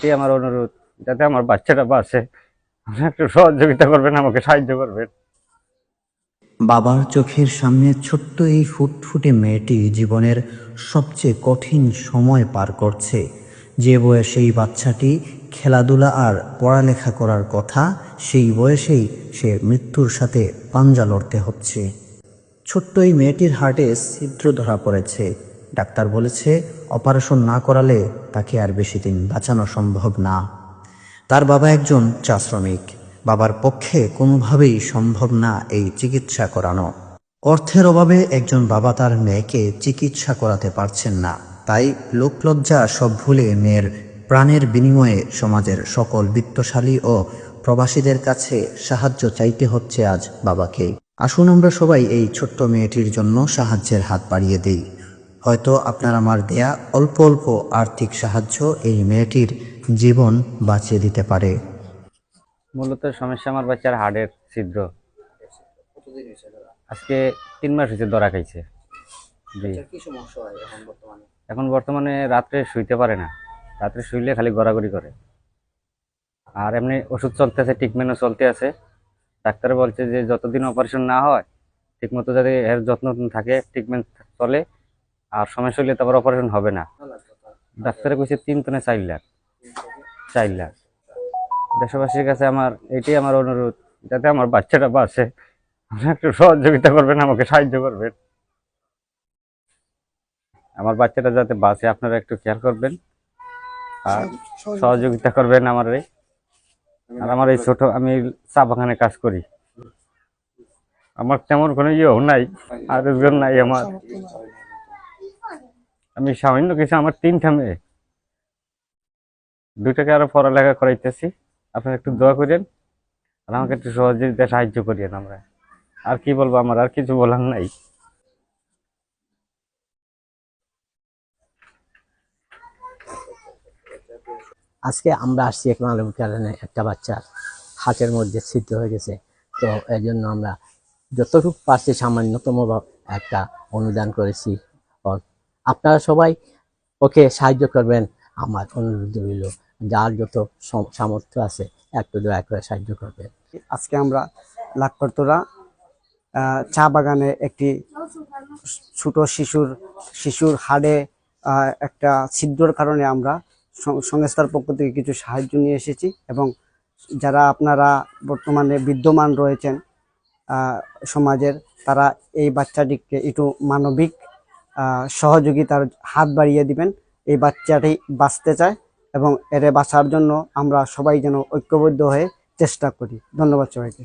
এটাই আমার অনুরোধ, যাতে আমার বাচ্চাটা বাঁচে। একটু সহযোগিতা করবেন, আমাকে সাহায্য করবেন। বাবার চোখের সামনে ছোট্ট এই ফুটফুটে মেয়েটি জীবনের সবচেয়ে কঠিন সময় পার করছে। যে বয়সে এই বাচ্চাটি খেলাধুলা আর পড়ালেখা করার কথা, সেই বয়সেই সে মৃত্যুর সাথে পাঞ্জা লড়তে হচ্ছে। ছোট্ট এই মেয়েটির হার্টে ছিদ্র ধরা পড়েছে। ডাক্তার বলেছে, অপারেশন না করালে তাকে আর বেশি দিন বাঁচানো সম্ভব না। তার বাবা একজন চা শ্রমিক বাবার পক্ষে কোনোভাবেই সম্ভব না এই চিকিৎসা করানো। অর্থের অভাবে একজন বাবা তার মেয়েকে চিকিৎসা করাতে পারছেন না। তাই লোকলজ্জা সব ভুলে মেয়ের প্রাণের বিনিময়ে সমাজের সকল বিত্তশালী ও প্রবাসীদের কাছে সাহায্য চাইতে হচ্ছে আজ বাবাকে। আসুন আমরা সবাই এই ছোট্ট মেয়েটির জন্য সাহায্যের হাত বাড়িয়ে দিই। হয়তো আপনার আমার দেয়া অল্প অল্প আর্থিক সাহায্য এই মেয়েটির জীবন বাঁচিয়ে দিতে পারে। মূলত সমস্যা আমার বাচ্চার হাড়ের ছিদ্র। আজকে তিন মাস হয়েছে দরা খাইছে। এখন বর্তমানে রাত্রে শুইতে পারে না। রাত্রে শুইলে খালি গড়াগড়ি করে। আর এমনি ওষুধ চলতেছে ট্রিটমেন্টও চলতে আছে। ডাক্তার বলছে যে যতদিন অপারেশন না হয়, ঠিকমতো যাতে এর যত্ন থাকে ট্রিটমেন্ট চলে আর সমস্যা হলে তারপর অপারেশন হবে না। ডাক্তারে কইছে তিন তনে চার লাখ। চার লাখ। দেশবাসীর কাছে আমার, এটাই আমার অনুরোধ, যাতে আমার বাচ্চাটা বাঁচে। একটু সহযোগিতা করবেন, আমাকে সাহায্য করবেন। আমার বাচ্চাটা যাতে বাঁচে, আপনারা একটু খেয়াল করবেন। আর সহযোগিতা করবেন আমার এই। আর আমার এই ছোট, আমি চা বাগানে কাজ করি। আমার তেমন কোনো ইয়েও নাই, আর নাই আমার। আমি সামান্য কিছু, আমার তিনটা মেয়ে। দুইটাকে আরও পড়ালেখা করাইতেছি। আপনারা একটু দোয়া করেন আর আমাকে একটু সহযোগিতা, সাহায্য করিয়েন আমরা। আর কি বলব আমার, আর কিছু বলার নাই। আজকে আমরা আসছি এক কারণে, একটা বাচ্চার হাতের মধ্যে ছিদ্র হয়ে গেছে। তো এই জন্য আমরা যতটুকু পারছি সামান্যতম একটা অনুদান করেছি। আপনারা সবাই ওকে সাহায্য করবেন। আমার অনুরোধ রইল যার যত সামর্থ্য আছে একটু দয়া করে সাহায্য করবেন। আজকে আমরা লাখপরতরা আহ, চা বাগানে একটি ছোট শিশুর শিশুর হাড়ে একটা ছিদ্রর কারণে আমরা সংস্থার পক্ষ থেকে কিছু সাহায্য নিয়ে এসেছি এবং যারা আপনারা বর্তমানে বিদ্যমান রয়েছেন সমাজের তারা এই বাচ্চাটিকে একটু মানবিক সহযোগিতার হাত বাড়িয়ে দিবেন। এই বাচ্চাটি বাঁচতে চায় এবং এর বাঁচার জন্য আমরা সবাই যেন ঐক্যবদ্ধ হয়ে চেষ্টা করি। ধন্যবাদ সবাইকে।